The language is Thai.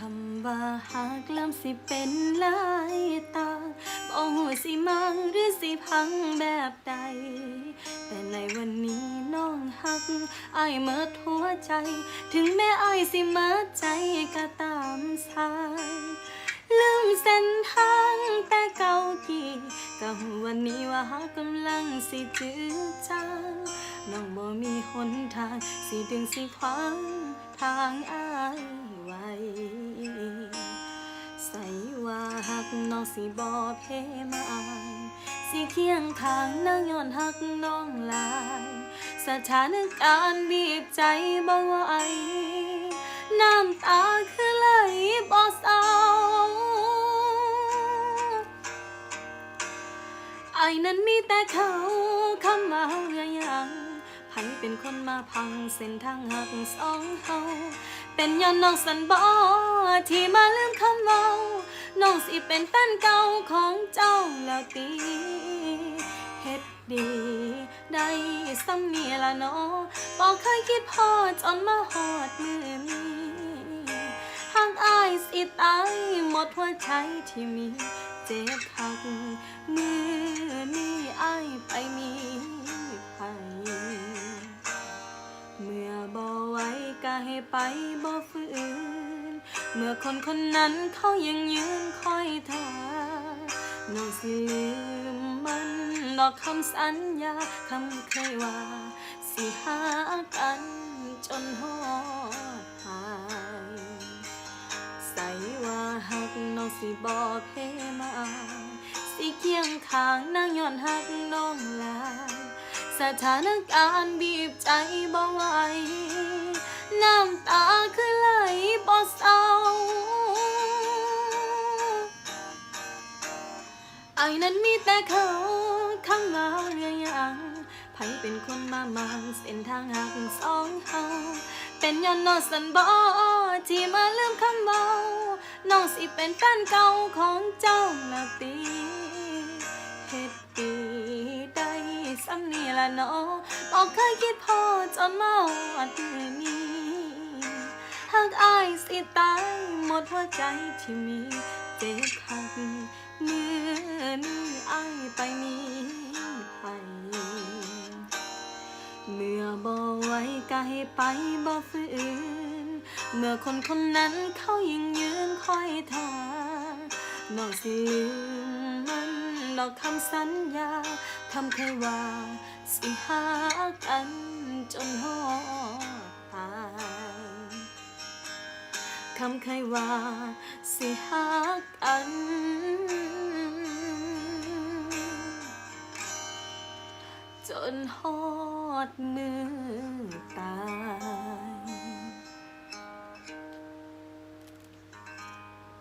คำว่าหากลำสิเป็นหลายตาบ่หูสิมังหรือสิพังแบบใด แต่ในวันนี้น้องหักอายเมิดหัวใจ ถึงแม่อายสิเมิดใจก็ตามสายลืมเส้นทางแต่เก่ากี่ก็หูวันนี้ว่าหากำลังสิจืดจางน้องบ่มีหนทาง สิดึงสิขวางทางอายไว้ ว่าหักน้องสิบ่เพมาสิเคียงข้างนางย้อนหักน้องลายสถานการณ์บีบใจบ่ไหวน้ำตาคือไหลบ่เศร้าไอ้นั้นมีแต่เขาคำมาเรือยังไผเป็นคนมาพังเส้นทางหักสองเฮาเป็นย้อนน้องสันบ่ที่มาลืมเมา น้องสิเป็นแฟนเก่าของเจ้าแล้วตีเฮ็ดดี ได้ซ้ำนี่ละเนาะบอกเคยคิดพอจนมาหอดมือนี้หากอายสิตายหมดหัวใจที่มีเจ็บคักมือนี้อายไปมีไผเมื่อบ่ไหวก็ให้ไปบ่ฝืน เมื่อคนคนนั้นเขายังยืนคอยท่าน้องสิลืมมันดอกคำสัญญาคำเคยว่า สิหากันจนหอดหาย ใส่ว่าหักน้องสิบอกเพมา สิเคียงข้างนางย้อนหักน้องลายสถานการณ์บีบใจ ไอ้นั้นมีแต่เขาคำว่าเรื่อยังไผเป็นคนมามังเส้นทางหักสองเฮาเป็นย้อนนอสันบอที่มาลืมคำเบาน้องสิเป็นแฟนเก่าของเจ้าละตีเฮ็ดดีได้ซ้ำนี่ละเนาะบอกเคยคิดพอจนมาวัดนี้หากอายสิตายหมดหัวใจที่มีเจ็บคัก เมื่อนี้ไอไปมีไผเมื่อบ่ไหวก็ให้ไปบ่ฝืน เมื่อคนคนนั้นเขายังยืนคอยท่าน้องสิลืมมันดอกคำสัญญาคำเคยว่าสิหากันจนหอดตายคำเคยว่าสิหากัน นหอดมือ